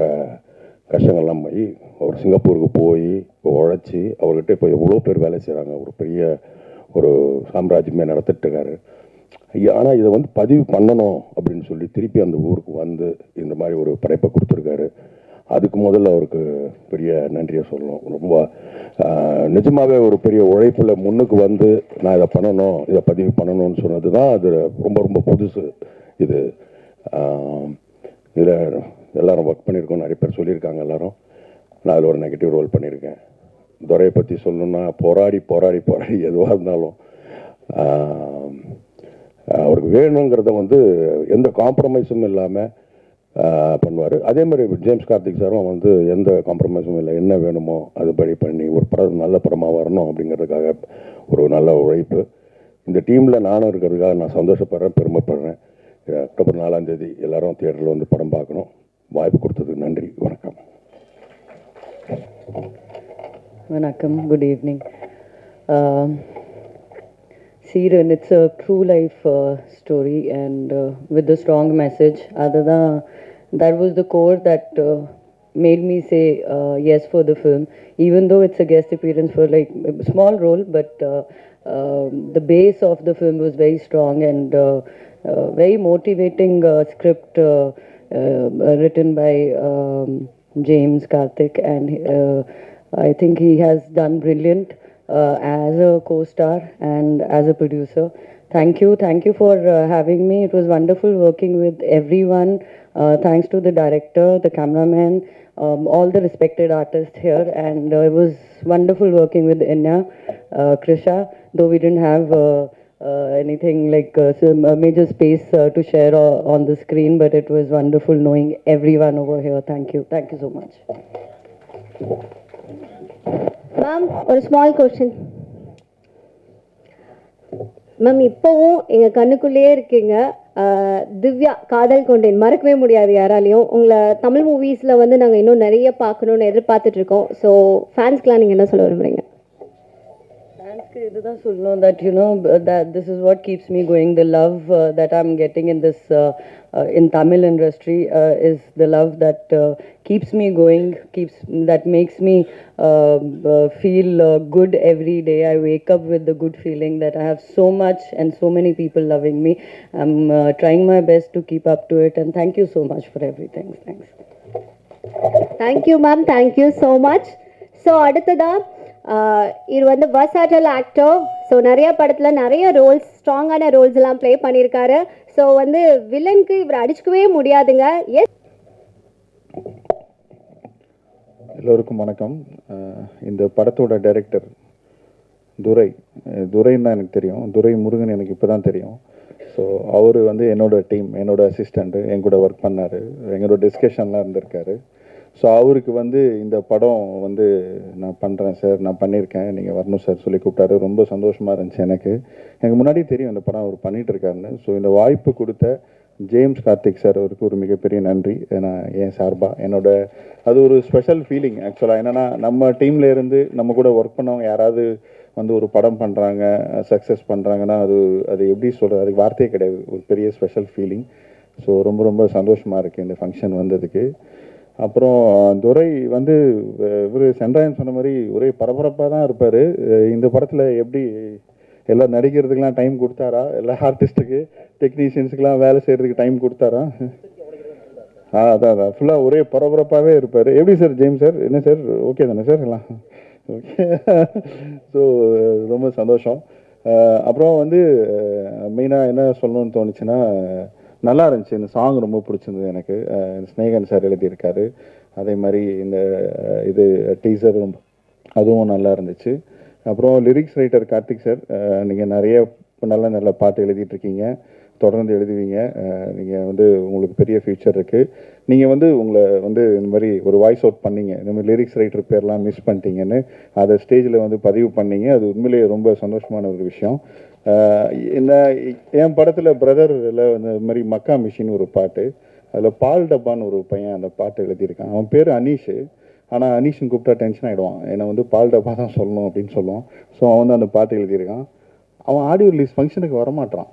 பட்ட கஷ்டங்கள்லாம் போய் அவர் சிங்கப்பூருக்கு போய் உழைச்சி அவர்கிட்ட இப்போ எவ்வளோ பேர் வேலை செய்கிறாங்க ஒரு பெரிய ஒரு சாம்ராஜ்யமே நடத்திட்டுருக்காரு. ஆனால் இதை வந்து பதிவு பண்ணணும் அப்படின்னு சொல்லி திருப்பி அந்த ஊருக்கு வந்து இந்த மாதிரி ஒரு படைப்பை கொடுத்துருக்காரு. அதுக்கு முதல்ல அவருக்கு பெரிய நன்றியை சொல்லணும். ரொம்ப நிஜமாகவே ஒரு பெரிய உழைப்பில் முன்னுக்கு வந்து நான் இதை பண்ணணும் இதை பதிவு பண்ணணும்னு சொன்னது தான் அது ரொம்ப ரொம்ப புதுசு. இது இதில் எல்லாரும் ஒர்க் பண்ணியிருக்கோம் நிறைய பேர் சொல்லியிருக்காங்க எல்லாரும். நான் அதில் ஒரு நெகட்டிவ் ரோல் பண்ணியிருக்கேன். துரையை பற்றி சொல்லணுன்னா போராடி போராடி போராடி எதுவாக இருந்தாலும் அவருக்கு வேணுங்கிறத வந்து எந்த காம்ப்ரமைஸும் இல்லாமல் பண்ணுவார். அதே மாதிரி ஜேம்ஸ் கார்த்திக் சாரும் வந்து எந்த காம்ப்ரமைஸும் இல்லை என்ன வேணுமோ அதுபடி பண்ணி ஒரு படம் நல்ல படமாக வரணும் அப்படிங்கிறதுக்காக ஒரு நல்ல உழைப்பு. இந்த டீமில் நானும் இருக்கிறதுக்காக நான் சந்தோஷப்படுறேன் பெருமைப்படுறேன். அக்டோபர் நாலாம் தேதி எல்லாரும் தியேட்டரில் வந்து படம் பார்க்கணும். வாய்ப்பு கொடுத்ததுக்கு நன்றி வணக்கம் Vanakkam, good evening. Um, Siren, it's a true life uh, story and uh, with a strong message. Other than that was the core that uh, made me say uh, yes for the film, even though it's a guest appearance for like a small role, but uh, um, the base of the film was very strong and uh, uh, very motivating uh, script uh, uh, written by um, James Karthik and. Uh, I think he has done brilliant uh, as a co-star and as a producer. Thank you, thank you for uh, having me. It was wonderful working with everyone. Uh, thanks to the director, the cameraman, um, all the respected artists here, and uh, it was wonderful working with Inya, uh, Krisha. Though we didn't have. Uh, uh, Uh, anything like uh, some uh, major space uh, to share uh, on the screen, but it was wonderful knowing everyone over here. Thank you. Thank you so much. Ma'am ஒரு small question ma'am இப்போவும் எங்கள் கண்ணுக்குள்ளேயே இருக்கீங்க uh, Divya காதல் கொண்டேன் மறக்கவே முடியாது யாராலையும் உங்களை தமிழ் மூவிஸில் வந்து நாங்கள் இன்னும் நிறைய பார்க்கணுன்னு எதிர்பார்த்துட்டு இருக்கோம் ஸோ ஃபேன்ஸ்க்கெலாம் நீங்கள் என்ன சொல்ல விரும்புறீங்க Fansக்கு இதுதான் சொல்லணும் that you know that this is what keeps me going the love uh, that I'm getting in this uh, uh, in Tamil industry uh, is the love that uh, keeps me going keeps that makes me uh, uh, feel uh, good every day I wake up with the good feeling that I have so much and so many people loving me I'm uh, trying my best to keep up to it and thank you so much for everything thanks thank you ma'am thank you so much so அடுத்ததா ஆஹ் இது வந்து வர்சாட்டல் actor so நிறைய படத்தில் நிறைய Rolle's ஸ்ட்ராங்கான Rolle's எல்லாம் play பண்ணியிருக்காரு. So வந்து வில்லனுக்கு இவர் அடிச்சுக்கவே முடியாதுங்க. எஸ் எல்லோருக்கும் வணக்கம். இந்த படத்தோட டைரக்டர் துரை. துரைன்னு தான் எனக்கு தெரியும். துரை முருகன் எனக்கு இப்போ தான் தெரியும். ஸோ அவர் வந்து என்னோட டீம் என்னோட அசிஸ்டண்ட்டு என் கூட ஒர்க் பண்ணார். எங்களோட டிஸ்கஷன்லாம் இருந்திருக்காரு. ஸோ அவருக்கு வந்து இந்த படம் வந்து நான் பண்ணுறேன் சார் நான் பண்ணியிருக்கேன். நீங்கள் வரணும் சார் சொல்லி கூப்பிட்டாரு. ரொம்ப சந்தோஷமாக இருந்துச்சு எனக்கு. எனக்கு முன்னாடி தெரியும் இந்த படம் அவர் பண்ணிகிட்டு இருக்காருன்னு. ஸோ இந்த வாய்ப்பு கொடுத்த ஜேம்ஸ் கார்த்திக் சார் அவருக்கு ஒரு மிகப்பெரிய நன்றி. ஏன்னா என் சார்பாக என்னோட அது ஒரு ஸ்பெஷல் ஃபீலிங் ஆக்சுவலாக என்னென்னா நம்ம டீம்ல இருந்து நம்ம கூட ஒர்க் பண்ணவங்க யாராவது வந்து ஒரு படம் பண்ணுறாங்க சக்ஸஸ் பண்ணுறாங்கன்னா அது அது எப்படி சொல்கிறது அதுக்கு வார்த்தையே கிடையாது. ஒரு பெரிய ஸ்பெஷல் ஃபீலிங் ஸோ ரொம்ப ரொம்ப சந்தோஷமாக இருக்குது இந்த ஃபங்க்ஷன் வந்ததுக்கு. அப்புறம் துரை வந்து இவர் சென்றாயன் சொன்ன மாதிரி ஒரே பரபரப்பாக தான் இருப்பார். இந்த படத்தில் எப்படி எல்லாம் நடிக்கிறதுக்கெலாம் டைம் கொடுத்தாரா? எல்லா ஆர்டிஸ்ட்டுக்கு டெக்னீஷியன்ஸுக்கெலாம் வேலை செய்கிறதுக்கு டைம் கொடுத்தாரா? ஆ அதான் அதான். ஃபுல்லாக ஒரே பரபரப்பாகவே இருப்பார். எப்படி சார் ஜெயிம் சார்? என்ன சார்? ஓகே தானே சார்? எல்லாம். ஓகே ஸோ ரொம்ப சந்தோஷம். அப்புறம் வந்து மெயினாக என்ன சொல்லணும்னு தோணுச்சுன்னா நல்லா இருந்துச்சு. இந்த சாங் ரொம்ப பிடிச்சிருந்தது எனக்கு. ஸ்னேகன் சார் எழுதியிருக்காரு. அதே மாதிரி இந்த இது டீசர் ரொம்ப அதுவும் நல்லா இருந்துச்சு. அப்புறம் லிரிக்ஸ் ரைட்டர் கார்த்திக் சார் நீங்கள் நிறைய நல்ல நல்ல பாட்டு எழுதிட்டுருக்கீங்க. தொடர்ந்து எழுதுவீங்க. நீங்கள் வந்து உங்களுக்கு பெரிய ஃபியூச்சர் இருக்குது நீங்கள் வந்து உங்களை வந்து இந்த மாதிரி ஒரு வாய்ஸ் அவுட் பண்ணீங்க. இந்த மாதிரி லிரிக்ஸ் ரைட்டர் பேர்லாம் மிஸ் பண்ணிட்டீங்கன்னு அதை ஸ்டேஜில் வந்து பதிவு பண்ணீங்க. அது உண்மையிலேயே ரொம்ப சந்தோஷமான ஒரு விஷயம். என்ன என் படத்தில் பிரதரில் அந்த மாதிரி மக்கா மிஷின் ஒரு பாட்டு அதில் பால் டப்பான்னு ஒரு பையன் அந்த பாட்டு எழுதியிருக்கான். அவன் பேர் அனீஷு. ஆனால் அனீஷன் கூப்பிட்டா டென்ஷன் ஆகிடுவான் என்னை வந்து பால் டப்பா தான் சொல்லணும் அப்படின்னு சொல்லுவான். ஸோ அவன் வந்து அந்த பாட்டு எழுதியிருக்கான். அவன் ஆடியோ ரிலீஸ் ஃபங்க்ஷனுக்கு வரமாட்டான்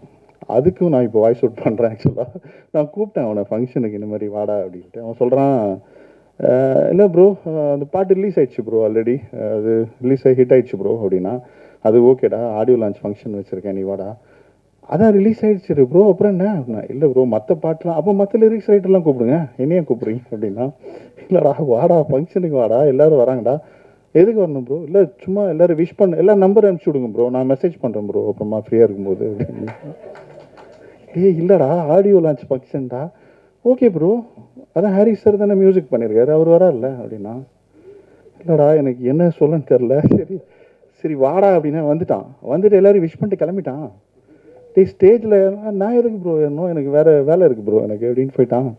அதுக்கும் நான் இப்போ வாய்ஸ் அவுட் பண்ணுறேன் ஆக்சுவலாக நான் கூப்பிட்டேன் அவனை ஃபங்க்ஷனுக்கு இந்த மாதிரி வாடா அப்படின்ட்டு. அவன் சொல்கிறான் இல்லை ப்ரோ அந்த பாட்டு ரிலீஸ் ஆயிடுச்சு ப்ரோ ஆல்ரெடி அது ரிலீஸ் ஆகி ஹிட் ஆயிடுச்சு ப்ரோ அப்படின்னா அது ஓகேடா ஆடியோ லான்ச் ஃபங்க்ஷன் வச்சுருக்கேன் நீ வாடா. அதான் ரிலீஸ் ஆகிடுச்சு ப்ரோ அப்புறம் என்ன? இல்லை ப்ரோ மற்ற பாட்டெலாம் அப்போ மற்ற லிரிக்ஸ் ரைட்டர்லாம் கூப்பிடுங்க. என்னையே கூப்பிட்றீங்க அப்படின்னா இல்லைடா வாடா ஃபங்க்ஷனுக்கு வாடா எல்லாரும் வராங்கடா. எதுக்கு வரணும் ப்ரோ இல்லை சும்மா எல்லாரும் விஷ் பண்ண எல்லா நம்பர் அனுப்பிச்சி விடுங்க ப்ரோ நான் மெசேஜ் பண்ணுறேன் ப்ரோ அப்புறமா ஃப்ரீயாக இருக்கும்போது அப்படின்னு. ஏய் இல்லைடா ஆடியோ லான்ச் ஃபங்க்ஷன்டா ஓகே ப்ரோ அதான் ஹாரி சார் தானே மியூசிக் பண்ணியிருக்காரு அவர் வரார்ல அப்படின்னா. இல்லைடா எனக்கு என்ன சொல்லன்னு தெரில சரி. சரி வாடா அப்படின்னு வந்துட்டான். வந்துட்டு எல்லாரும் விஷ் பண்ணிட்டு கிளம்பிட்டான். டே ஸ்டேஜில் நான் எதுக்கு ப்ரோ ஏறணும் எனக்கு வேறு வேலை இருக்குது ப்ரோ எனக்கு அப்படின்னு போயிட்டான்.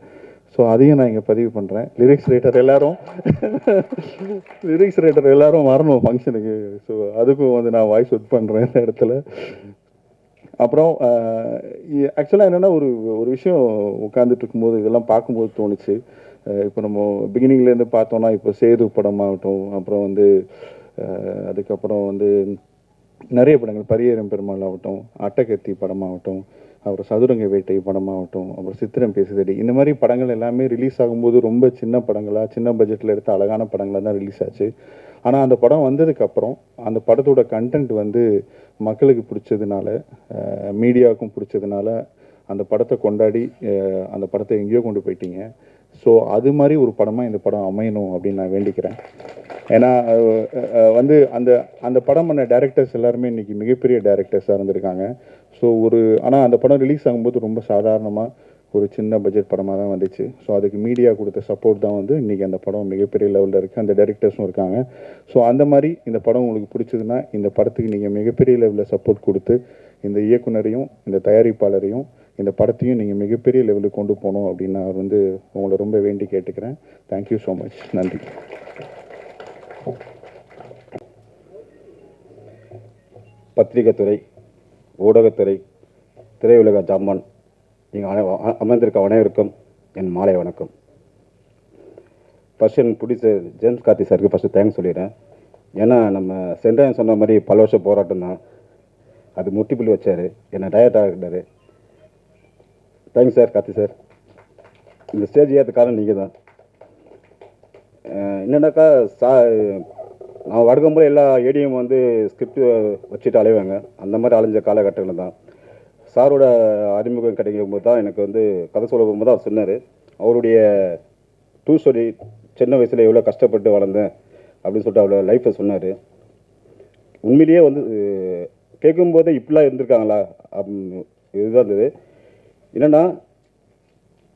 ஸோ அதையும் நான் இங்கே பதிவு பண்ணுறேன் லிரிக்ஸ் ரைட்டர் எல்லாரும் லிரிக்ஸ் ரைட்டர் எல்லாரும் வரணும் ஃபங்க்ஷனுக்கு ஸோ அதுக்கும் வந்து நான் வாய்ஸ் ஒர்க் பண்ணுறேன் இந்த இடத்துல. அப்புறம் ஆக்சுவலாக என்னென்னா ஒரு ஒரு விஷயம் உட்காந்துட்டு இருக்கும்போது இதெல்லாம் பார்க்கும்போது தோணுச்சு. இப்போ நம்ம பிகினிங்லேருந்து பார்த்தோன்னா இப்போ சேது படமாகட்டும் அப்புறம் வந்து அதுக்கப்புறம் வந்து நிறைய படங்கள். பரியேறும் பெருமாள் ஆகட்டும் அட்டகத்தி படமாகட்டும் அப்புறம் சதுரங்க வேட்டை படமாகட்டும் அப்புறம் சித்திரம் பேசுதடி. இந்த மாதிரி படங்கள் எல்லாமே ரிலீஸ் ஆகும்போது ரொம்ப சின்ன படங்களாக சின்ன பட்ஜெட்டில் எடுத்த அழகான படங்களாக தான் ரிலீஸ் ஆச்சு. ஆனால் அந்த படம் வந்ததுக்கப்புறம் அந்த படத்தோட கண்டென்ட் வந்து மக்களுக்கு பிடிச்சதுனால மீடியாவுக்கும் பிடிச்சதுனால அந்த படத்தை கொண்டாடி அந்த படத்தை எங்கேயோ கொண்டு போயிட்டீங்க. ஸோ அது மாதிரி ஒரு படமாக இந்த படம் அமையணும் அப்படின்னு நான் வேண்டிக்கிறேன். ஏன்னா வந்து அந்த அந்த படம் பண்ண டேரக்டர்ஸ் எல்லாருமே இன்றைக்கி மிகப்பெரிய டேரக்டர்ஸாக இருந்திருக்காங்க. ஸோ ஒரு ஆனால் அந்த படம் ரிலீஸ் ஆகும்போது ரொம்ப சாதாரணமாக ஒரு சின்ன பட்ஜெட் படமாக தான் வந்துச்சு. ஸோ அதுக்கு மீடியா கொடுத்த சப்போர்ட் தான் வந்து இன்றைக்கி அந்த படம் மிகப்பெரிய லெவலில் இருக்குது அந்த டேரக்டர்ஸும் இருக்காங்க. ஸோ அந்த மாதிரி இந்த படம் உங்களுக்கு பிடிச்சதுன்னா இந்த படத்துக்கு நீங்கள் மிகப்பெரிய லெவலில் சப்போர்ட் கொடுத்து இந்த இயக்குனரையும் இந்த தயாரிப்பாளரையும் இந்த படத்தையும் நீங்கள் மிகப்பெரிய லெவலுக்கு கொண்டு போகணும் அப்படின்னு நான் வந்து உங்களை ரொம்ப வேண்டி கேட்டுக்கிறேன். தேங்க்யூ ஸோ மச் நன்றி. பத்திரிகைத்துறை ஊடகத்துறை திரையுலக ஜாமான் நீங்கள் அனை அ- அமர்ந்திருக்க அனைவருக்கும் என் மாலை வணக்கம். ஃபஸ்ட் எனக்கு பிடிச்ச ஜேம்ஸ் கார்த்தி சாருக்கு ஃபஸ்ட்டு தேங்க்ஸ் சொல்லிடுறேன். ஏன்னா நம்ம சென்ட்ராயன் சொன்ன மாதிரி பல வருஷம் போராட்டம் தான். அது முட்டிப்புள்ளி வச்சார். என்னை டயர்டாக ஆகிட்டாரு தேங்க்ஸ் சார் கார்த்தி சார் இந்த ஸ்டேஜ் ஏற்ற காரணம் நீங்கள் தான் என்னென்னாக்கா சா நான் வழக்கம்போது எல்லா ஏடிஎம் வந்து ஸ்கிரிப்ட் வச்சுட்டு அலைவாங்க. அந்த மாதிரி அலைஞ்ச காலகட்டங்கள் தான். சாரோட அறிமுகம் கிடைக்கும் போது தான் எனக்கு வந்து கதை சொல்ல போகும்போது அவர் சொன்னார். அவருடைய டூ ஸ்டோரி சின்ன வயசில் எவ்வளோ கஷ்டப்பட்டு வளர்ந்தேன் அப்படின்னு சொல்லிட்டு அவரோட லைஃப்பை சொன்னார். உண்மையிலேயே வந்து கேட்கும்போதே இப்படிலாம் இருந்திருக்காங்களா? அப்படின்னு இதுதான் இருந்தது. என்னென்னா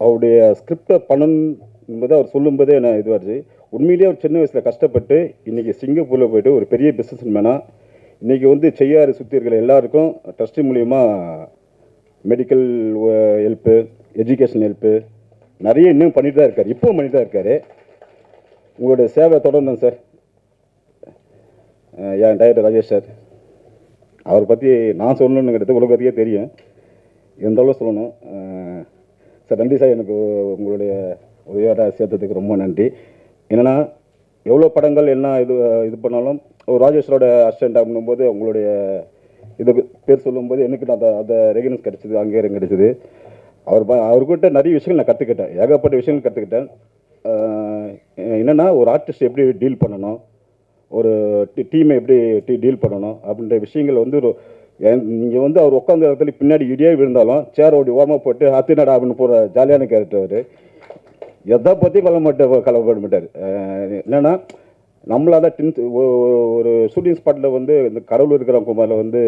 அவருடைய ஸ்கிரிப்டை பண்ணணும்போது அவர் சொல்லும்போதே என்ன இதுவாச்சு உண்மையிலேயே அவர் சின்ன வயசில் கஷ்டப்பட்டு இன்றைக்கி சிங்கப்பூரில் போயிட்டு ஒரு பெரிய பிஸ்னஸ் மேனாக இன்றைக்கி வந்து செய்யாறு சுற்றி இருக்கிற எல்லாருக்கும் ட்ரஸ்ட்டு மூலிமா மெடிக்கல் ஹெல்ப்பு எஜுகேஷன் ஹெல்ப்பு நிறைய இன்னும் பண்ணிட்டு தான் இருக்கார். இப்போவும் பண்ணிட்டு தான் இருக்கார். உங்களுடைய சேவை தொடர்ந்தேன் சார் என் டைரக்டர் ராஜேஷ் சார் அவரை பற்றி நான் சொல்லணுங்கிறது உலகத்தையே தெரியும். எந்த அளவு சொல்லணும் சார் நன்றி சார். எனக்கு உங்களுடைய உதவியோட சேர்த்ததுக்கு ரொம்ப நன்றி. என்னென்னா எவ்வளோ படங்கள் என்ன இது இது பண்ணாலும் ஒரு ராஜேஷரோட அசிஸ்டண்ட் அப்படிங்கும்போது உங்களுடைய இது பேர் சொல்லும்போது எனக்கு நான் அதை அந்த ரெகனன்ஸ் கிடச்சிது அங்கீகாரம் கிடச்சிது. அவர் அவர்கிட்ட நிறைய விஷயங்கள் நான் கற்றுக்கிட்டேன் ஏகப்பட்ட விஷயங்கள் கற்றுக்கிட்டேன் என்னென்னா ஒரு ஆர்டிஸ்ட் எப்படி டீல் பண்ணணும் ஒரு டீமை எப்படி டீ டீல் பண்ணணும் அப்படின்ற விஷயங்கள் வந்து நீங்கள் வந்து அவர் உட்காந்த இடத்துல பின்னாடி இடியே விழுந்தாலும் சேர் ஓடி ஓரமாக போட்டு அத்தினடா அப்படின்னு போகிற ஜாலியான கேரக்டர் அவர். எதை பற்றி கொல்ல மாட்டார் கலப்பட மாட்டார் அஹ் என்னன்னா நம்மளால ஒரு ஷூட்டிங் ஸ்பாட்டில் வந்து இந்த கடவுள் இருக்கிற குமாரில் வந்து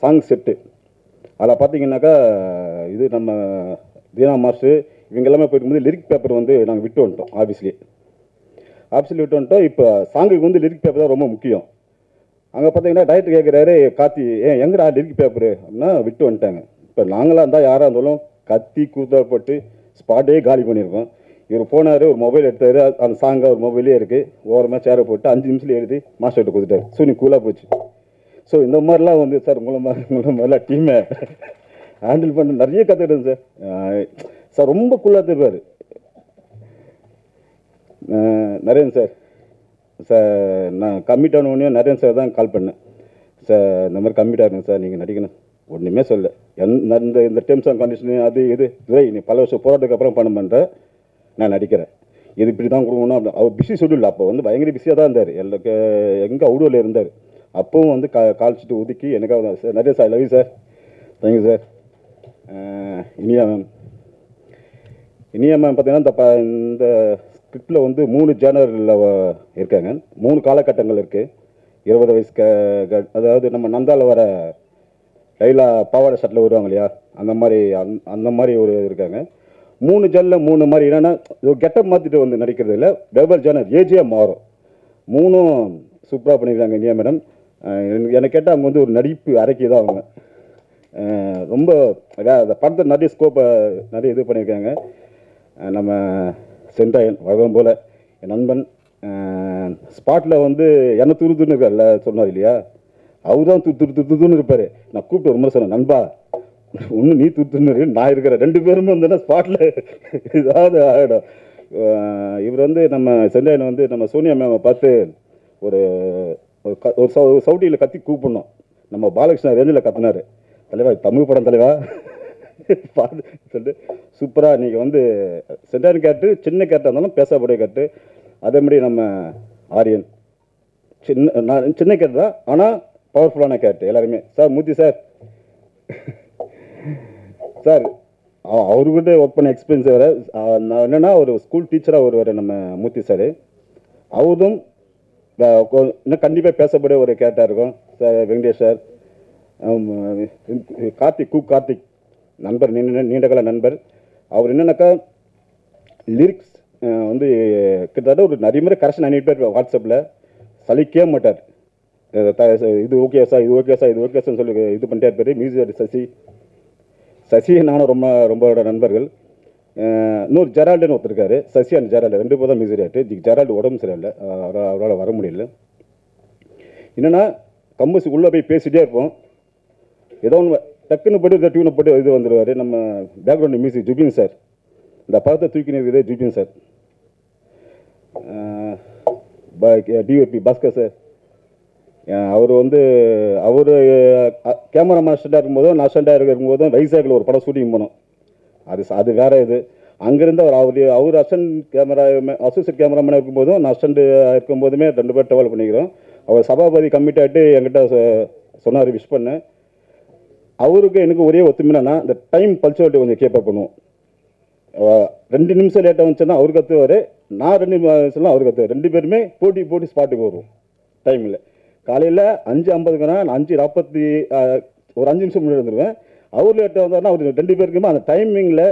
சாங் செட்டு அதில் பார்த்தீங்கன்னாக்கா இது நம்ம தீனா மாஸ்டர் இவங்க எல்லாமே போயிட்டு லிரிக் பேப்பர் வந்து நாங்கள் விட்டு வந்துட்டோம் ஆஃபீஸ்லேயே ஆஃபீஸில் விட்டு வந்துட்டோம் இப்போ சாங்குக்கு வந்து லிரிக் பேப்பர் தான் ரொம்ப முக்கியம். அங்கே பார்த்தீங்கன்னா டைரக்டர் கேட்குறாரு காத்தி ஏன் எங்கடா லிரிக் பேப்பரு அப்படின்னா விட்டு வந்துட்டாங்க. இப்போ நாங்களாக இருந்தால் யாராக இருந்தாலும் கத்தி கூத்தப்பட்டு ஸ்பாட்டே காலி பண்ணியிருக்கோம் இவர் போனார் ஒரு மொபைல் எடுத்தார் அந்த சாங்காக ஒரு மொபைலே இருக்குது ஓரமாக சேரை போட்டு அஞ்சு நிமிஷத்தில் எழுதி மாஸ்டர்கிட்ட கொடுத்துட்டார். ஸோ நீ கூலாக போச்சு. ஸோ இந்த மாதிரிலாம் வந்து சார் உங்களை மாதிரி உங்களை மாதிரிலாம் டீமை ஹேண்டில் பண்ண நிறைய கற்றுக்கிட்டேன் சார். சார் ரொம்ப கூலாக தருவார். நரேன் சார். சார் நான் கம்மிட் ஆன நரேன் சார் தான் கால் பண்ணேன். சார் இந்த மாதிரி கம்மிட் ஆகுங்க சார் நீங்கள் நடிக்கணும். ஒன்றுமே சொல்ல எந்த இந்த இந்த டேர்ம்ஸ் அண்ட் கண்டிஷனு அது இது இல்லை நீ பல வருஷம் போராட்டத்துக்கு அப்புறம் பண்ண பண்ணுற நான் நடிக்கிறேன். இது இப்படி தான் கொடுக்கணும் அப்படி அவர் பிஸி ஷெட்யூல் அப்போ வந்து பயங்கர பிஸியாக தான் இருந்தார். எனக்கு எங்கே அவுடோவில் இருந்தார். அப்பவும் வந்து கா கால்ச்சிட்டு ஒதுக்கி எனக்காக சார் நிறைய sir love sir thank you sir Iniya ma'am Iniya ma'am பார்த்தீங்கன்னா இந்த ப இந்த ஸ்கிரிப்டில் வந்து மூணு ஜேனரில் இருக்காங்க. மூணு காலகட்டங்கள் இருக்குது இருபது வயசு க அதாவது நம்ம நந்தாவில் வர லைலா பாவாடை சட்டில் வருவாங்க இல்லையா? அந்த மாதிரி அந் அந்த மாதிரி ஒரு இருக்காங்க. மூணு ஜேனில் மூணு மாதிரி என்னென்னா கெட்டப் மாற்றிட்டு வந்து நடிக்கிறது இல்லை. வெவ்வேறு ஜேனர் ஏஜே மாறும் மூணும் சூப்பராக பண்ணியிருக்காங்க இனியா மேடம். எனக்கு கேட்டால் அவங்க வந்து ஒரு நடிப்பு அரைக்கி தான் அவங்க. ரொம்ப அந்த படத்தை நிறைய ஸ்கோப்பை நிறைய இது பண்ணியிருக்காங்க நம்ம சென்றாயன் வழக்கம் போல் என் நண்பன் ஸ்பாட்டில் வந்து என்ன துரு துருன்னு இருக்கார்ல சொன்னார் இல்லையா? அவர் தான் துரு துரு துரு துருன்னு இருப்பார். நான் கூப்பிட்டு ஒரு முறை சொன்னேன் நண்பா ஒன்று நீ துரு துருன்னு நான் இருக்கிறேன் ரெண்டு பேருமே வந்தேன்னா ஸ்பாட்டில் ஏதாவது ஆகிடும் இவர் வந்து நம்ம சென்றாயன் வந்து நம்ம சோனியா மேமை பார்த்து ஒரு ஒரு க- ஒரு சவு கத்தி கூப்பிடணும். நம்ம பாலகிருஷ்ணன் ரேஞ்சில் கத்தினார். தலைவா தமிழ் படம் தலைவா? பார்த்து சொல்லிட்டு சூப்பராக நீங்கள் வந்து சென்டான் கேட்டு சின்ன கேட்டாக இருந்தாலும் பேசக்கூடிய கேட்டு. அதே மாதிரி நம்ம ஆரியன். சின்ன நான் சின்ன கேட்டு தான் ஆனால் பவர்ஃபுல்லான கேட்டு எல்லாருமே. Sir Murthy sir. சார் அவ- அவர்கிட்ட ஒர்க் பண்ண எக்ஸ்பீரியன்ஸ் வேறு. நான் என்னென்னா ஒரு ஸ்கூல் டீச்சராக ஒருவர் நம்ம மூர்த்தி சார் அவரும் இன்னும் கண்டிப்பாக பேசக்கூடிய ஒரு கேட்டாக இருக்கும். Sir Venkatesh sir. கார்த்திக் கு கார்த்திக். நண்பர் நீண்ட நீண்டகால நண்பர். அவர் என்னென்னாக்கா லிரிக்ஸ் வந்து கிட்டத்தட்ட ஒரு நிறைய முறை கரெக்ஷன் அனுப்பிட்டார் வாட்ஸ்அப்பில் சலிக்கவே மாட்டார். த- இது ஓகே சார் இது ஓகே சார் இது ஓகே சார் சொல்லி இது பண்ணிட்டே இருப்பார். மியூசிக் சசி. சசி நானும் ரொம்ப ரொம்ப நண்பர்கள். இன்னொரு ஜெரால்டுன்னு ஒருத்தருக்காரு சசி அண்ட் ஜெரால்டு ரெண்டு பேரும் தான் மியூசிக் ஆகிட்டு ஜெரால்டு உடம்பு சரியில்லை. அவரால் அவரால் வர முடியல. என்னென்னா கம்பஸ் உள்ளே போய் பேசிகிட்டே இருப்போம். ஏதோ ஒன்று டக்குன்னு போட்டு இந்த டியூனை போட்டு இது வந்துடுவார். நம்ம பேக்ரவுண்டு மியூசிக் ஜுபின் சார். இந்த படத்தை தூக்கினது இதே Jubin sir. DOP Bhaskar sir. அவர் வந்து அவர் கேமரா ஸ்டண்டாக இருக்கும்போதும் நான் ஸ்டண்டாக இருக்கும்போதும் வைசாக்கில் ஒரு படம் ஷூட்டிங் போனோம். அது அது வேற இது. அங்கேருந்து அவர் அவர் அவர் அசன் கேமரா அசோசியேட் கேமராமேனாக இருக்கும்போதும் நான் அசண்ட் இருக்கும்போதுமே ரெண்டு பேர் ட்ராவல் பண்ணிக்கிறோம். அவர் சபாபதி கம்மிட் ஆகிட்டு என்கிட்ட சொ- சொன்னார் விஷ் பண்ணேன். அவருக்கு எனக்கு ஒரே ஒத்துமைனா இந்த டைம் பல்ச்சுவாலிட்டி கொஞ்சம் கேப்பப் பண்ணுவோம். ரெண்டு நிமிஷம் லேட்டாக வந்துச்சுன்னா அவர் கற்றுவார் நான் ரெண்டு நிமிஷம்லாம் அவர் கற்றுவார் ரெண்டு பேருமே போட்டி போட்டி ஸ்பாட்டுக்கு வருவோம் டைமில் காலையில் அஞ்சு ஐம்பதுக்குனா நான் அஞ்சு நாற்பத்தி ஒரு அஞ்சு நிமிஷம் முன்னாடி வந்துடுவேன் அவர் லேட்டாக வந்தாருன்னா அவர் ரெண்டு பேருக்குமே அந்த டைமிங்கில்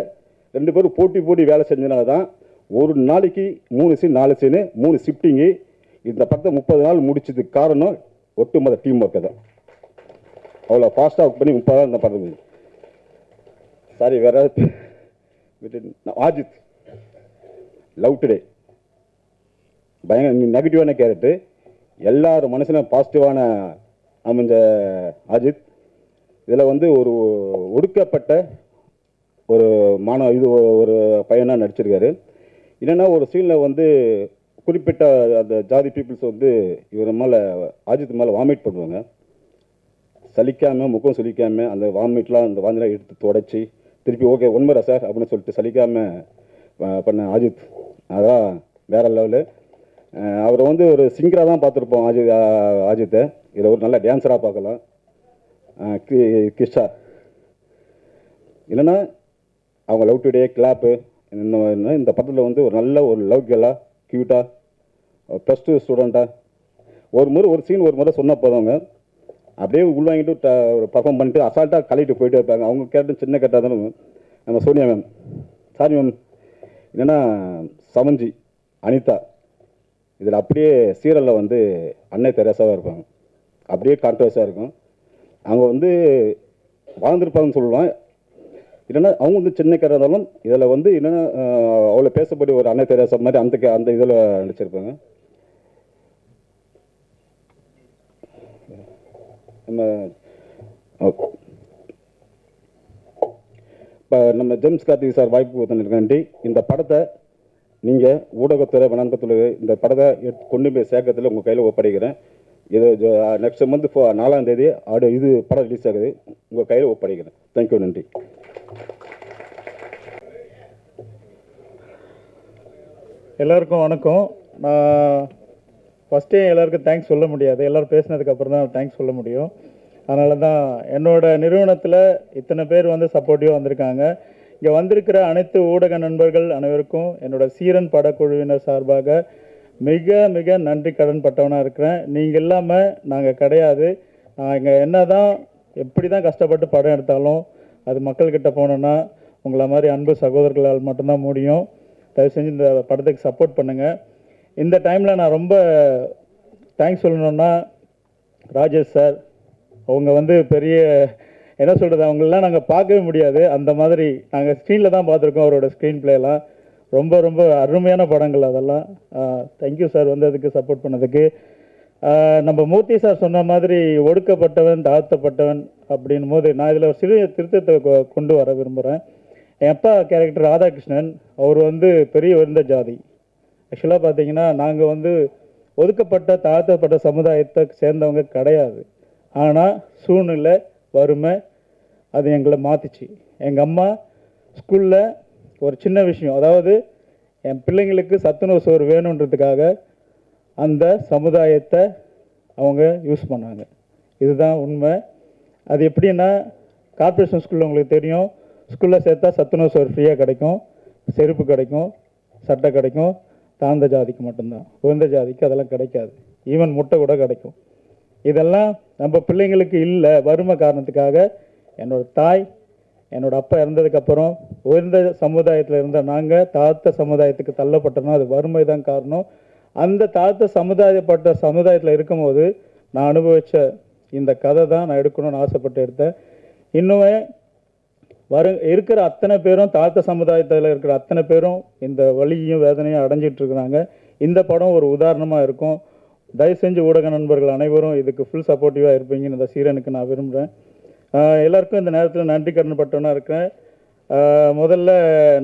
ரெண்டு பேரும் போட்டி போட்டி வேலை செஞ்சனால தான் ஒரு நாளைக்கு மூணு சீன் நாலு சீனு மூணு ஷிஃப்டிங்கு இந்த பக்கத்தை முப்பது நாள் முடிச்சதுக்கு காரணம் ஒட்டுமொத்த டீம் ஒர்க்கு தான். அவ்வளோ ஃபாஸ்ட்டாக பண்ணி முப்பது நாள் இந்த படம் சாரி வேற ஆஜித் லவ் டுடே பயங்கர நெகட்டிவான கேரக்டர் எல்லாரும் மனசுலையும் பாசிட்டிவான அமைஞ்ச அஜித் இதில் வந்து ஒரு ஒடுக்கப்பட்ட ஒரு மாணவ இது ஒரு பையனாக நடிச்சிருக்காரு. என்னென்னா ஒரு சீனில் வந்து குறிப்பிட்ட அந்த ஜாதி பீப்புள்ஸ் வந்து இவர் மேலே அஜித் மேலே வாமிட் பண்ணுவாங்க. சலிக்காமல் முகம் சலிக்காமல் அந்த வாமிட்லாம் அந்த வாந்திலாம் எடுத்து தொடச்சி திருப்பி ஓகே உண்மைரா சார் அப்படின்னு சொல்லிட்டு சலிக்காமல் பண்ண அஜித். அதான் வேற லெவலு அவரை வந்து ஒரு சிங்கராக தான் பார்த்துருப்போம் அஜித் அஜித்தை. இதை ஒரு நல்ல டான்ஸராக பார்க்கலாம். கி- கிஷா இல்லைன்னா அவங்க லவ் டுடே கிளாப்பு இந்த மாதிரி இந்த படத்தில் வந்து ஒரு நல்ல ஒரு லவ் கேலாக க்யூட்டாக ப்ளஸ் டூ ஸ்டூடெண்ட்டாக ஒரு முறை ஒரு சீன் ஒரு முறை சொன்ன போதவங்க அப்படியே உள்வாங்கிட்டு ஒரு பர்ஃபார்ம் பண்ணிட்டு அசால்ட்டாக கழிட்டு போயிட்டு இருப்பாங்க. அவங்க கேட்டு சின்ன கேட்டால் தானே நம்ம சோனியா மேம். Sorry ma'am. என்னென்னா சமஞ்சி அனிதா இதில் அப்படியே சீரியலில் வந்து அன்னை தெரசாவாக இருப்பாங்க. அப்படியே கான்ட்ரவர்ஸாக இருக்கும். அவங்க வந்து வாழ்ந்திருப்பாங்கன்னு சொல்லலாம். இல்லைன்னா அவங்க வந்து சின்ன கேராக இருந்தாலும் இதில் வந்து என்னென்னா அவ்வளோ பேசப்படி ஒரு அன்னை தெரசா மாதிரி அந்த கே- அந்த இதில் நடிச்சிருப்பாங்க. நம்ம இப்போ நம்ம ஜேம்ஸ் கார்த்திக் சார் வாய்ப்பு கொடுத்துருக்காண்டி இந்த படத்தை நீங்கள் ஊடகத்துறை வனந்தத்துறை இந்த படத்தை எடுத்து கொண்டு போய் சேர்க்கறதுல உங்கள் கையில் ஒப்படைக்கிறேன். இது நெக்ஸ்ட் மந்த் ஃபோ நாலாம் தேதி ஆடு இது படம் ரிலீஸ் ஆகுது. உங்கள் கையில் ஒப்படைக்கிறேன். தேங்க்யூ நன்றி. எல்லாருக்கும் வணக்கம். நான் ஃபஸ்ட்டே எல்லாருக்கும் தேங்க்ஸ் சொல்ல முடியாது. எல்லோரும் பேசினதுக்கப்புறம் தான் தேங்க்ஸ் சொல்ல முடியும். அதனால தான் என்னோடய நிறுவனத்தில் இத்தனை பேர் வந்து சப்போர்ட்டிவாக வந்திருக்காங்க. இங்கே வந்திருக்கிற அனைத்து ஊடக நண்பர்கள் அனைவருக்கும் என்னோடய சீரன் படக்குழுவினர் சார்பாக மிக மிக நன்றி கடன் பட்டவனாக இருக்கிறேன். நீங்கள் இல்லாமல் நாங்கள் கிடையாது. நாங்கள் என்ன தான் எப்படி தான் கஷ்டப்பட்டு படம் எடுத்தாலும் அது மக்கள்கிட்ட போனோன்னா உங்களை மாதிரி அன்பு சகோதரர்களால் மட்டும்தான் முடியும். தயவு செஞ்சு இந்த படத்துக்கு சப்போர்ட் பண்ணுங்கள் இந்த டைமில் நான் ரொம்ப தேங்க்ஸ் சொல்லணுன்னா ராஜேஷ் சார் அவங்க வந்து பெரிய என்ன சொல்கிறது அவங்களெலாம் நாங்கள் பார்க்கவே முடியாது. அந்த மாதிரி நாங்கள் ஸ்க்ரீனில் தான் பார்த்துருக்கோம் அவரோட ஸ்க்ரீன் பிளேலாம் ரொம்ப ரொம்ப அருமையான படங்கள் அதெல்லாம். தேங்க்யூ சார் வந்ததுக்கு சப்போர்ட் பண்ணதுக்கு. நம்ம மூர்த்தி சார் சொன்ன மாதிரி ஒடுக்கப்பட்டவன் தாழ்த்தப்பட்டவன் அப்படின்னும் போது நான் இதில் ஒரு சிறிய திருத்தத்தை கொ- கொண்டு வர விரும்புகிறேன் என் அப்பா கேரக்டர் ராதாகிருஷ்ணன். அவர் வந்து பெரிய உயர்ந்த ஜாதி. ஆக்சுவலாக பார்த்தீங்கன்னா நாங்கள் வந்து ஒதுக்கப்பட்ட தாழ்த்தப்பட்ட சமுதாயத்தை சேர்ந்தவங்க கிடையாது. ஆனால் சூழ்நிலை வறுமை அது எங்களை மாற்றிச்சு எங்கள் அம்மா ஸ்கூலில் ஒரு சின்ன விஷயம். அதாவது என் பிள்ளைங்களுக்கு சத்துணவு சோறு வேணுன்றதுக்காக அந்த சமுதாயத்தை அவங்க யூஸ் பண்ணாங்க. இதுதான் உண்மை. அது எப்படின்னா கார்ப்பரேஷன் ஸ்கூலில் உங்களுக்கு தெரியும். ஸ்கூலில் சேர்த்தா சத்துணவு சோறு ஃப்ரீயாக கிடைக்கும். செருப்பு கிடைக்கும். சட்டை கிடைக்கும். தாழ்ந்த ஜாதிக்கு மட்டும்தான். உயர்ந்த ஜாதிக்கு அதெல்லாம் கிடைக்காது. ஈவன் முட்டை கூட கிடைக்கும். இதெல்லாம் நம்ம பிள்ளைங்களுக்கு இல்லை வறுமை காரணத்துக்காக என்னோட தாய் என்னோடய அப்பா இறந்ததுக்கப்புறம் உயர்ந்த சமுதாயத்தில் இருந்த நாங்கள் தாழ்த்த சமுதாயத்துக்கு தள்ளப்பட்டோம்னா அது வறுமை தான் காரணம். அந்த தாழ்த்த சமுதாயப்பட்ட சமுதாயத்தில் இருக்கும்போது நான் அனுபவித்த இந்த கதை தான் நான் எடுக்கணும்னு ஆசைப்பட்டு எடுத்தேன். இன்னுமே வரு இருக்கிற அத்தனை பேரும் தாழ்த்த சமுதாயத்தில் இருக்கிற அத்தனை பேரும் இந்த வலியையும் வேதனையும் அடைஞ்சிட்டு இருக்கிறாங்க. இந்த படம் ஒரு உதாரணமாக இருக்கும். தயவு செஞ்சு ஊடக நண்பர்கள் அனைவரும் இதுக்கு ஃபுல் சப்போர்ட்டிவாக இருப்பீங்கன்னு இந்த சீரனுக்கு நான் விரும்புகிறேன் எல்லாருக்கும் இந்த நேரத்தில் நன்றி கடன் பட்டவனா இருக்கிறேன். முதல்ல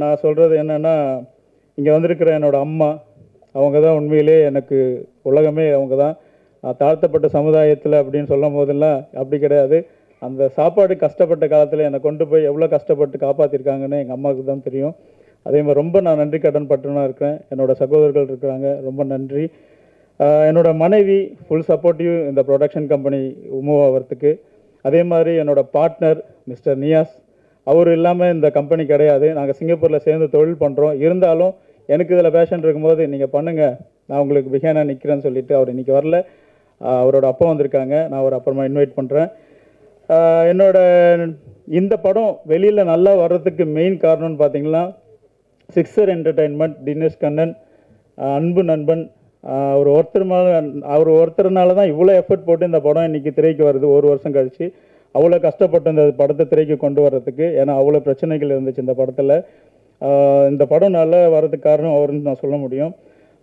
நான் சொல்கிறது என்னென்னா இங்கே வந்திருக்கிற என்னோட அம்மா அவங்க தான் உண்மையிலே எனக்கு உலகமே அவங்க தான் தாழ்த்தப்பட்ட சமுதாயத்தில் அப்படின்னு சொல்லும் போதெல்லாம் அப்படி கிடையாது. அந்த சாப்பாடு கஷ்டப்பட்ட காலத்தில் என்னை கொண்டு போய் எவ்வளோ கஷ்டப்பட்டு காப்பாற்றிருக்காங்கன்னு எங்கள் அம்மாவுக்கு தான் தெரியும். அதே மாதிரி ரொம்ப நான் நன்றி கடன் பட்டுனா இருக்கிறேன். என்னோட சகோதரர்கள் இருக்கிறாங்க. ரொம்ப நன்றி. என்னோட மனைவி ஃபுல் சப்போர்ட்டிவ் இந்த ப்ரொடக்ஷன் கம்பெனி மூவ் ஆகிறதுக்கு அதே மாதிரி என்னோட பார்ட்னர் மிஸ்டர் நியாஸ். அவர் இல்லாமல் இந்த கம்பெனி கிடையாது. நாங்கள் சிங்கப்பூரில் சேர்ந்து தொழில் பண்ணுறோம் இருந்தாலும் எனக்கு இதில் பேஷன் இருக்கும்போது நீங்கள் பண்ணுங்கள் நான் உங்களுக்கு பிஹேனாக நிற்கிறேன்னு சொல்லிவிட்டு அவர் இன்னைக்கு வரல. அவரோட அப்பா வந்திருக்காங்க. நான் அவர் அப்புறமா இன்வைட் பண்ணுறேன் என்னோட இந்த படம் வெளியில் நல்லா வர்றதுக்கு மெயின் காரணம்னு பார்த்தீங்கன்னா சிக்ஸர் என்டர்டைன்மெண்ட் தினேஷ் கண்ணன் அன்பு நண்பன் அவர் ஒருத்தர் மேலே அவர் ஒருத்தர்னால தான் இவ்வளோ எஃபர்ட் போட்டு இந்த படம் இன்றைக்கி திரைக்கு வருது. ஒரு வருஷம் கழித்து அவ்வளோ கஷ்டப்பட்டு இந்த படத்தை திரைக்கு கொண்டு வர்றதுக்கு ஏன்னா அவ்வளோ பிரச்சனைகள் இருந்துச்சு இந்த படத்தில். இந்த படம் நல்லா வர்றதுக்கு காரணம் அவருன்னு நான் சொல்ல முடியும்.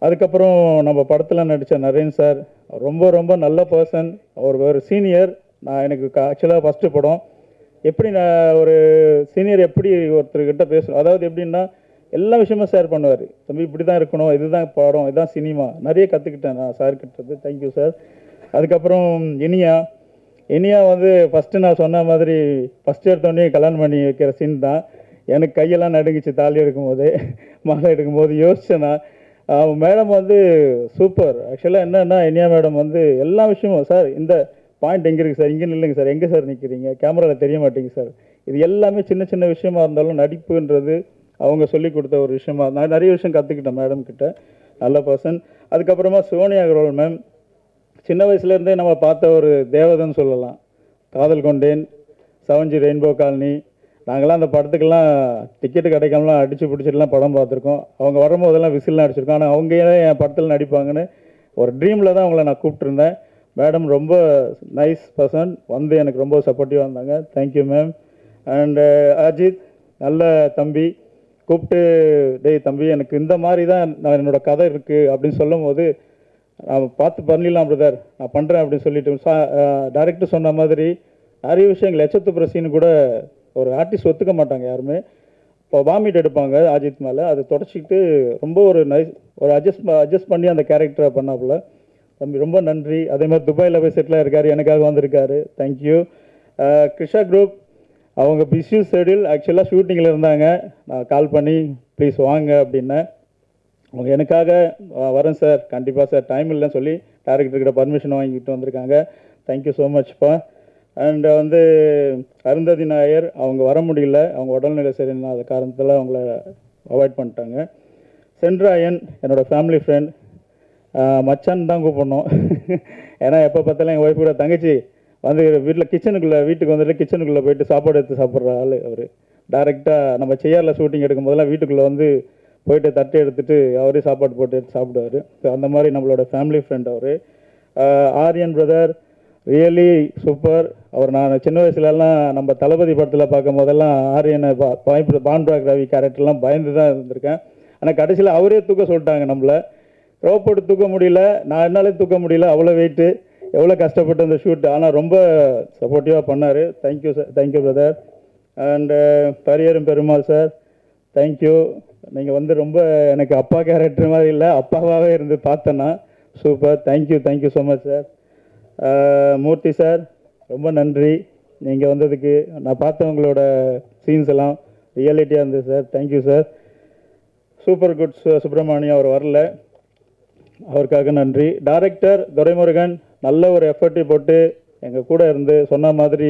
அதுக்கப்புறம் நம்ம படத்தில் நடித்த நரேன் சார் ரொம்ப ரொம்ப நல்ல பர்சன் அவர் ஒரு சீனியர் நான் எனக்கு ஆக்சுவலாக ஃபஸ்ட்டு படம். எப்படி நான் ஒரு சீனியர் எப்படி ஒருத்தர்கிட்ட பேசணும்? அதாவது எப்படின்னா எல்லா விஷயமும் ஷேர் பண்ணுவார். தம்பி இப்படி தான் இருக்கணும். இதுதான் படம். இதுதான் சினிமா நிறைய கற்றுக்கிட்டேன் நான் சார் கிட்டது. தேங்க்யூ சார் அதுக்கப்புறம் இனியா. இனியா வந்து ஃபஸ்ட்டு நான் சொன்ன மாதிரி ஃபஸ்ட் எடுத்தோடனே கல்யாணம் பண்ணி வைக்கிற சீன் தான். எனக்கு கையெல்லாம் நடுங்கிச்சு தாலி எடுக்கும்போது. மாலை எடுக்கும்போது போது நான் மேடம் வந்து சூப்பர் ஆக்சுவலாக என்னன்னா இனியா மேடம் வந்து எல்லா விஷயமும் சார் இந்த பாயிண்ட் எங்கே இருக்குது சார் இங்கே இல்லைங்க சார் எங்கே சார் நிற்கிறீங்க கேமராவில் தெரிய மாட்டேங்க சார் இது எல்லாமே சின்ன சின்ன விஷயமா இருந்தாலும் நடிப்புன்றது அவங்க சொல்லி கொடுத்த ஒரு விஷயமா நான் நிறைய விஷயம் கற்றுக்கிட்டேன் மேடம் கிட்ட. நல்ல பர்சன் அதுக்கப்புறமா சோனியா அகர்வால் மேம் சின்ன வயசுலேருந்தே நம்ம பார்த்த ஒரு தேவதன்னு சொல்லலாம். காதல் கொண்டேன் செவன்ஜி ரெயின்போ காலனி. நாங்களாம் அந்த படத்துக்கெல்லாம் டிக்கெட்டு கிடைக்காமலாம் அடித்து பிடிச்சிட்டுலாம் படம் பார்த்துருக்கோம். அவங்க வரும்போதெல்லாம் விசில்லாம் அடிச்சிருக்கோம். ஆனால் அவங்க ஏன் என் படத்தில் நடிப்பாங்கன்னு ஒரு ட்ரீமில் தான் அவங்கள நான் கூப்பிட்டுருந்தேன். மேடம் ரொம்ப நைஸ் பர்சன் வந்து எனக்கு ரொம்ப சப்போர்ட்டிவாக இருந்தாங்க. தேங்க்யூ மேம் அண்டு அஜித் நல்ல தம்பி. கூப்பிட்டு டேய் தம்பி எனக்கு இந்த மாதிரி தான் நான் என்னோட கதை இருக்குது அப்படின்னு சொல்லும் போது நான் பார்த்து பண்ணிடலாம் பிரதர் நான் பண்ணுறேன் அப்படின்னு சொல்லிட்டு சா டேரக்டர் சொன்ன மாதிரி நிறைய விஷயங்கள். எச்சத்து பிரசின்னு கூட ஒரு ஆர்டிஸ்ட் ஒத்துக்க மாட்டாங்க யாருமே. இப்போ வாமிட் எடுப்பாங்க அஜித் மேலே. அதை தொடச்சிக்கிட்டு ரொம்ப ஒரு நைஸ் ஒரு அட்ஜஸ்ட் அட்ஜஸ்ட் பண்ணி அந்த கேரக்டரை பண்ணாப்புல. தம்பி ரொம்ப நன்றி. அதே மாதிரி துபாயில் போய் செட்டில் இருக்கார் எனக்காக வந்திருக்காரு. தேங்க்யூ கிருஷா குரூப் அவங்க பிஸி ஷெடியூல் ஆக்சுவலாக ஷூட்டிங்கில் இருந்தாங்க. நான் கால் பண்ணி ப்ளீஸ் வாங்க அப்படின்னேன். அவங்க எனக்காக வரேன் சார் கண்டிப்பாக சார் டைம் இல்லைன்னு சொல்லி டேரக்டர்கிட்ட பர்மிஷன் வாங்கிட்டு வந்திருக்காங்க. தேங்க்யூ ஸோ மச்ப்பா அண்ட் வந்து அருந்ததி நாயர் அவங்க வர முடியல. அவங்க உடல்நிலை சரியில்லாத காரணத்தில் அவங்கள அவாய்ட் பண்ணிட்டாங்க. சென்ட்ராயன் என்னோடய ஃபேமிலி ஃப்ரெண்ட் மச்சான் தான் கூப்பிடணும். ஏன்னா எப்போ பார்த்தாலும் எங்கள் ஒய்ஃப் கூட தங்கச்சி வந்து வீட்டில் கிச்சனுக்குள்ளே வீட்டுக்கு வந்துட்டு கிச்சனுக்குள்ளே போயிட்டு சாப்பாடு எடுத்து சாப்பிட்ற ஆள் அவர். டைரெக்டாக நம்ம செய்யாரில் ஷூட்டிங் எடுக்கும் போதெல்லாம் வீட்டுக்குள்ளே வந்து போயிட்டு தட்டை எடுத்துட்டு அவரே சாப்பாடு போட்டு எடுத்து சாப்பிடுவார். ஸோ அந்த மாதிரி நம்மளோட ஃபேமிலி ஃப்ரெண்ட் அவர். ஆரியன் பிரதர் ரியலி சூப்பர் அவர் நான் சின்ன வயசுலலாம் நம்ம தளபதி படத்தில் பார்க்கும் போதெல்லாம் ஆரியனை பா- பாண்ட்ராக் ரவி கேரக்டர்லாம் பயந்து தான் இருந்திருக்கேன். ஆனால் கடைசியில் அவரே தூக்க சொல்லிட்டாங்க நம்மளை. ரோப்போட்டு தூக்க முடியல. நான் என்னாலே தூக்க முடியல. அவ்வளோ வெயிட்டு எவ்வளோ கஷ்டப்பட்டு அந்த ஷூட் ஆனால் ரொம்ப சப்போர்ட்டிவாக பண்ணார். Thank you sir thank you brother and பரியரும் Perumal sir thank you நீங்கள் வந்து ரொம்ப எனக்கு அப்பா கேரக்டர் மாதிரி இல்லை. அப்பாவாகவே இருந்து பார்த்தேன்னா super thank you thank you so much sir Murthy sir ரொம்ப நன்றி. நீங்கள் வந்ததுக்கு நான் பார்த்தவங்களோட சீன்ஸ் எல்லாம் ரியாலிட்டியாக இருந்தது sir thank you sir super good Subramaniam அவர் வரல. அவருக்காக நன்றி. டைரக்டர் துரைமுருகன் நல்ல ஒரு எஃபர்ட்டு போட்டு எங்கள் கூட இருந்து சொன்ன மாதிரி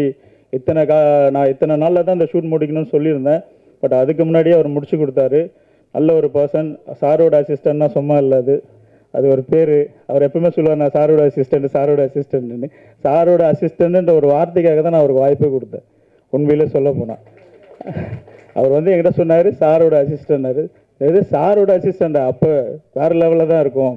இத்தனை கா நான் இத்தனை நாளில் தான் இந்த ஷூட் முடிக்கணும்னு சொல்லியிருந்தேன். பட் அதுக்கு முன்னாடியே அவர் முடிச்சு கொடுத்தாரு. நல்ல ஒரு பர்சன் சாரோட அசிஸ்டன்ட்னா சும்மா இல்லை அது. அது ஒரு பேர். அவர் எப்பவுமே சொல்லுவார் நான் சாரோட அசிஸ்டன்ட் சாரோட அசிஸ்டன்ட்னு சாரோட அசிஸ்டன்ட்டுன்ற ஒரு வார்த்தைக்காக தான் நான் அவருக்கு வாய்ப்பே கொடுத்தேன். உண்மையிலே சொல்ல போனால் அவர் வந்து என்கிட்ட சொன்னார் சாரோட அசிஸ்டன்ட்னாரு எது சாரோட அசிஸ்டண்டா அப்போ வேறு லெவலில் தான் இருக்கும்.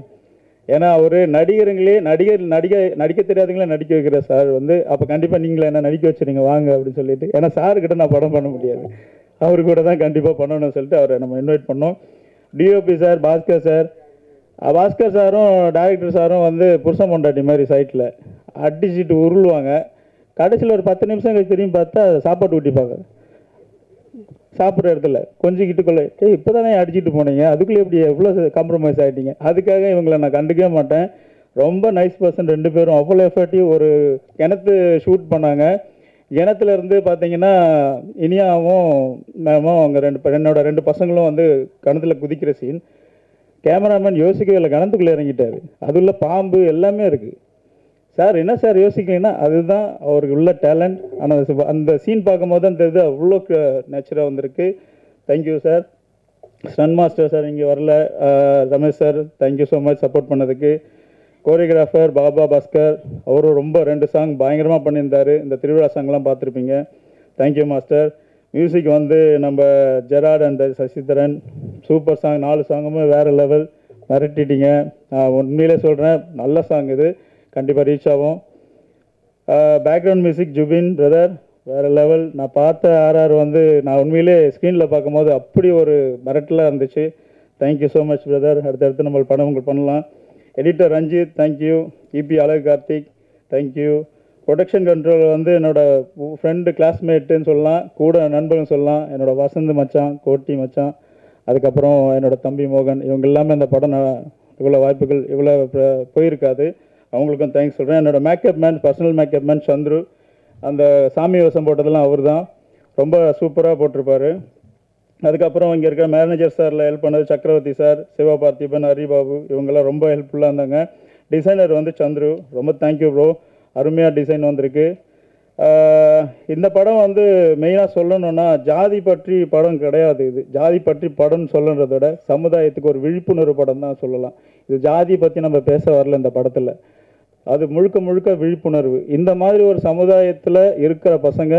ஏன்னா அவர் நடிகருங்களே நடிகர் நடிக நடிக்க தெரியாதவங்களே நடிக்க வைக்கிற சார். வந்து அப்போ கண்டிப்பாக நீங்களே என்ன நடிக்க வச்சுருங்க வாங்க அப்படின்னு சொல்லிட்டு. ஏன்னா சாருக்கிட்ட நான் படம் பண்ண முடியாது. அவர் கூட தான் கண்டிப்பாக பண்ணணும்னு சொல்லிட்டு அவரை நம்ம இன்வைட் பண்ணோம். DOP sir Bhaskar sir. Bhaskar சாரும் டைரக்டர் சாரும் வந்து புருஷன் பொண்டாட்டி மாதிரி சைட்டில் அடிச்சிட்டு உருளுவாங்க. கடைசியில் ஒரு பத்து நிமிஷம் கழிச்சு திரும்பி பார்த்தா சாப்பாட்டு ஊட்டிப்பாங்க. சாப்பிட்ற இடத்துல கொஞ்சிக்கிட்டு கொள்ள. ஏய் இப்போ தானே அடிச்சுட்டு போனீங்க? அதுக்குள்ளே எப்படி எவ்வளோ காம்ப்ரமைஸ் ஆகிட்டீங்க அதுக்காக இவங்களை நான் கண்டுக்கவே மாட்டேன். ரொம்ப நைஸ் பர்சன் ரெண்டு பேரும். அவ்வளோ எஃபர்ட்டிவ் ஒரு கிணத்து ஷூட் பண்ணாங்க. கிணத்துலேருந்து பார்த்தீங்கன்னா இனியாவும் மேமும் அவங்க ரெண்டு என்னோடய என்னோட ரெண்டு பசங்களும் வந்து கிணத்துல குதிக்கிற சீன் கேமராமேன் யோசிக்கவே இல்லை. கிணத்துக்குள்ளே இறங்கிட்டார். அதுள்ள பாம்பு எல்லாமே இருக்குது சார் என்ன சார் யோசிக்கலைன்னா அதுதான் அவருக்கு உள்ள டேலண்ட் ஆனால் அந்த சீன் பார்க்கும்போது தான் தெரியுது அவ்வளோ நேச்சராக வந்திருக்கு. Thank you sir stunt master sir இங்கே வரல. Ramesh sir thank you so much support பண்ணதுக்கு. கோரியோகிராஃபர் பாபா பாஸ்கர் அவரும் ரொம்ப ரெண்டு சாங் பயங்கரமாக பண்ணியிருந்தாரு. இந்த திருவிழா சாங்லாம் பார்த்துருப்பீங்க. தேங்க்யூ மாஸ்டர் மியூசிக் வந்து நம்ம Gerald and Sasidharan. Super song நாலு சாங்குமே வேறு லெவல் மிரட்டிட்டீங்க. நான் உண்மையிலே சொல்கிறேன் நல்ல சாங் இது. கண்டிப்பாக ரீச் ஆகும். பேக்ரவுண்ட் மியூசிக் ஜுபின் பிரதர் வேறு லெவல் நான் பார்த்த ஆர்ஆர் வந்து நான் உண்மையிலே ஸ்க்ரீனில் பார்க்கும்போது அப்படி ஒரு மிரட்டலாக இருந்துச்சு. தேங்க்யூ ஸோ மச் பிரதர் அடுத்தடுத்து நம்ம படம் உங்களுக்கு பண்ணலாம். எடிட்டர் ரஞ்சித் தேங்க்யூ இபி அழகு கார்த்திக் தேங்க்யூ ப்ரொடக்ஷன் கண்ட்ரோல் வந்து என்னோட ஃப்ரெண்டு கிளாஸ்மேட்டுன்னு சொல்லலாம். கூட நண்பர்கள் சொல்லலாம். என்னோட வசந்த் மச்சான் கோட்டி மச்சான். அதுக்கப்புறம் என்னோட தம்பி மோகன். இவங்க எல்லாமே அந்த படம் இவ்வளோ வாய்ப்புகள் இவ்வளோ போயிருக்காது. அவங்களுக்கும் தேங்க்ஸ் சொல்கிறேன் என்னோட makeup man personal makeup man Chandru அந்த சாமி வேஷம் போட்டதெல்லாம் அவர் தான் ரொம்ப சூப்பராக போட்டிருப்பார். அதுக்கப்புறம் இங்கே இருக்கிற மேனேஜர் சாரில் ஹெல்ப் பண்ணது சக்கரவர்த்தி சார் சிவா பார்த்திபன் ஹரிபாபு இவங்கெல்லாம் ரொம்ப ஹெல்ப்ஃபுல்லாக இருந்தாங்க. டிசைனர் வந்து சந்துரு. ரொம்ப தேங்க்யூ ப்ரோ அருமையாக டிசைன் வந்திருக்கு. இந்த படம் வந்து மெயினாக சொல்லணும்னா ஜாதி பற்றி படம் கிடையாது இது. ஜாதி பற்றி படம்னு சொல்லுன்றதோட விட சமுதாயத்துக்கு ஒரு விழிப்புணர்வு படம் தான் சொல்லலாம். இது ஜாதி பற்றி நம்ம பேச வரல இந்த படத்தில். அது முழுக்க முழுக்க விழிப்புணர்வு. இந்த மாதிரி ஒரு சமுதாயத்தில் இருக்கிற பசங்க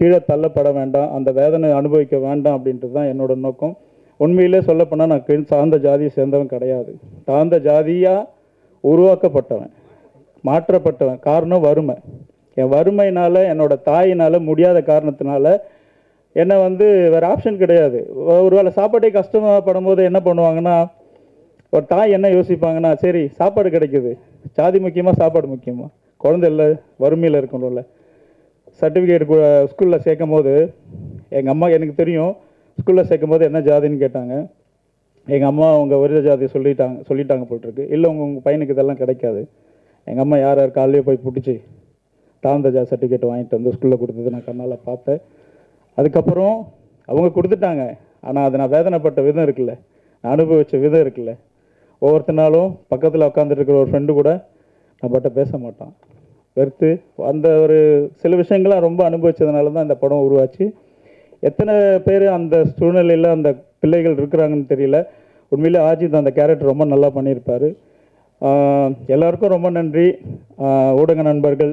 கீழே தள்ளப்பட வேண்டாம் அந்த வேதனை அனுபவிக்க வேண்டாம் அப்படின்றது தான் என்னோட நோக்கம். உண்மையிலே சொல்லப்போனால் நான் கீழ் சார்ந்த ஜாதியை சேர்ந்தவன் கிடையாது. தாழ்ந்த ஜாதியாக உருவாக்கப்பட்டவன் மாற்றப்பட்டவன். காரணம் வறுமை. என் வறுமையினால் என்னோட தாயினால் முடியாத காரணத்தினால என்னை வந்து வேறு ஆப்ஷன் கிடையாது. ஒருவேளை சாப்பாட்டே கஷ்டமாக படும்போது என்ன பண்ணுவாங்கன்னா ஒரு தாய் என்ன யோசிப்பாங்கன்னா சரி சாப்பாடு கிடைக்குது. ஜாதி முக்கியமாக சாப்பாடு முக்கியமாக குழந்தை இல்லை வறுமையில் இருக்கணும்ல. சர்டிஃபிகேட் ஸ்கூலில் சேர்க்கும் போது எங்கள் அம்மா எனக்கு தெரியும் ஸ்கூலில் சேர்க்கும் போது என்ன ஜாதின்னு கேட்டாங்க. எங்கள் அம்மா உங்கள் விருத ஜாதி சொல்லிட்டாங்க சொல்லிட்டாங்க போட்டிருக்கு. இல்லை உங்கள் உங்கள் பையனுக்கு இதெல்லாம் கிடைக்காது. எங்கள் அம்மா யார் யார் காலையிலே போய் பிடிச்சி தாழ்ந்த ஜா சர்டிஃபிகேட் வாங்கிட்டு வந்து ஸ்கூலில் கொடுத்தது நான் கண்ணால் பார்த்தேன். அதுக்கப்புறம் அவங்க கொடுத்துட்டாங்க. ஆனால் அது நான் வேதனைப்பட்ட விதம் இருக்குல்ல. நான் அனுபவிச்ச விதம் இருக்குல்ல. ஒவ்வொருத்தனாலும் பக்கத்தில் உட்காந்துட்டு இருக்கிற ஒரு ஃப்ரெண்டு கூட நம்மகிட்ட பேச மாட்டான். வெறுத்து அந்த ஒரு சில விஷயங்கள்லாம் ரொம்ப அனுபவித்ததுனால தான் இந்த படம் உருவாச்சு. எத்தனை பேர் அந்த சூழ்நிலையில் அந்த பிள்ளைகள் இருக்கிறாங்கன்னு தெரியல. உண்மையிலே ஆஜித் அந்த கேரக்டர் ரொம்ப நல்லா பண்ணியிருப்பார். எல்லாருக்கும் ரொம்ப நன்றி. ஊடக நண்பர்கள்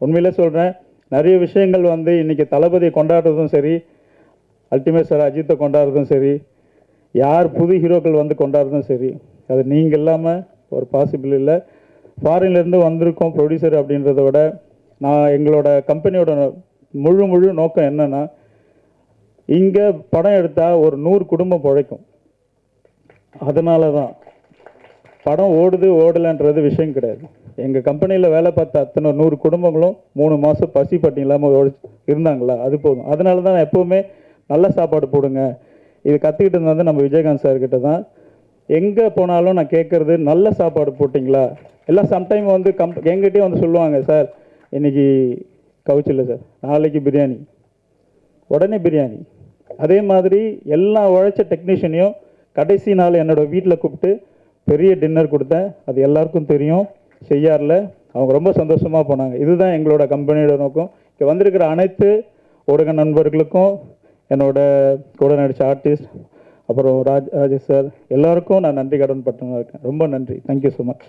உண்மையிலே சொல்கிறேன் நிறைய விஷயங்கள் வந்து இன்றைக்கி தளபதியை கொண்டாடுறதும் சரி அல்டிமேட் சார் அஜித்தை கொண்டாடுறதும் சரி யார் புது ஹீரோக்கள் வந்து கொண்டாடுறதும் சரி அது நீங்கள் இல்லாமல் ஒரு பாசிபிள் இல்லை. ஃபாரின்லேருந்து வந்திருக்கோம் ப்ரொடியூசர் அப்படின்றத விட நான் எங்களோட கம்பெனியோட முழு முழு நோக்கம் என்னென்னா இங்கே படம் எடுத்தால் ஒரு நூறு குடும்பம் பிழைக்கும். அதனால தான் படம் ஓடுது ஓடலைன்றது விஷயம் கிடையாது. எங்கள் கம்பெனியில் வேலை பார்த்த அத்தனை நூறு குடும்பங்களும் மூணு மாதம் பசி பட்டி இல்லாமல் இருந்தாங்களா? அது போதும். அதனால தான் நான் எப்போவுமே நல்ல சாப்பாடு போடுங்க. இது கற்றுக்கிட்டு இருந்தது நம்ம விஜயகாந்த் சார்கிட்ட தான் எங்கே போனாலும் நான் கேட்குறது நல்ல சாப்பாடு போட்டிங்களா? எல்லாம் சம்டைம் வந்து கம் எங்கிட்டே வந்து சொல்லுவாங்க சார் இன்றைக்கி கவுச்சு இல்லை சார். நாளைக்கு பிரியாணி. உடனே பிரியாணி. அதே மாதிரி எல்லா உழைச்ச டெக்னீஷியனையும் கடைசி நாள் என்னோட வீட்டில் கூப்பிட்டு பெரிய டின்னர் கொடுத்தேன். அது எல்லாருக்கும் தெரியும். செய்யாரில். அவங்க ரொம்ப சந்தோஷமாக போனாங்க. இதுதான் எங்களோட கம்பெனியோட நோக்கம். இங்கே வந்திருக்கிற அனைத்து ஊடக நண்பர்களுக்கும் என்னோட கூட நடித்த ஆர்டிஸ்ட் அப்புறம் ராஜ் ராஜேஷ் சார் எல்லாருக்கும் நான் நன்றி கடன் பட்டமாக இருக்கேன். ரொம்ப நன்றி. Thank you so much